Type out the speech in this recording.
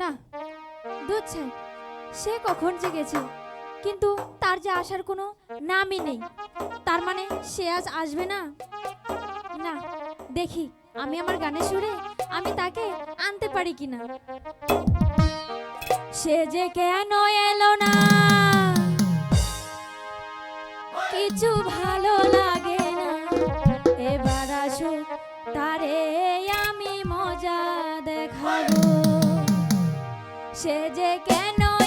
না দুধ সে কখন জেগেছে কিন্তু তার যে আসার কোনো নামই নেই। তার মানে সে আজ আসবে না? না, দেখি, আমি আমার গানের সুরে আমি তাকে আনতে পারি কিনা সে যে কেন এলো না? কিছু ভালো লাগে না। এবার আসো তারে আমি মজা দেখাবো। সে যে কেন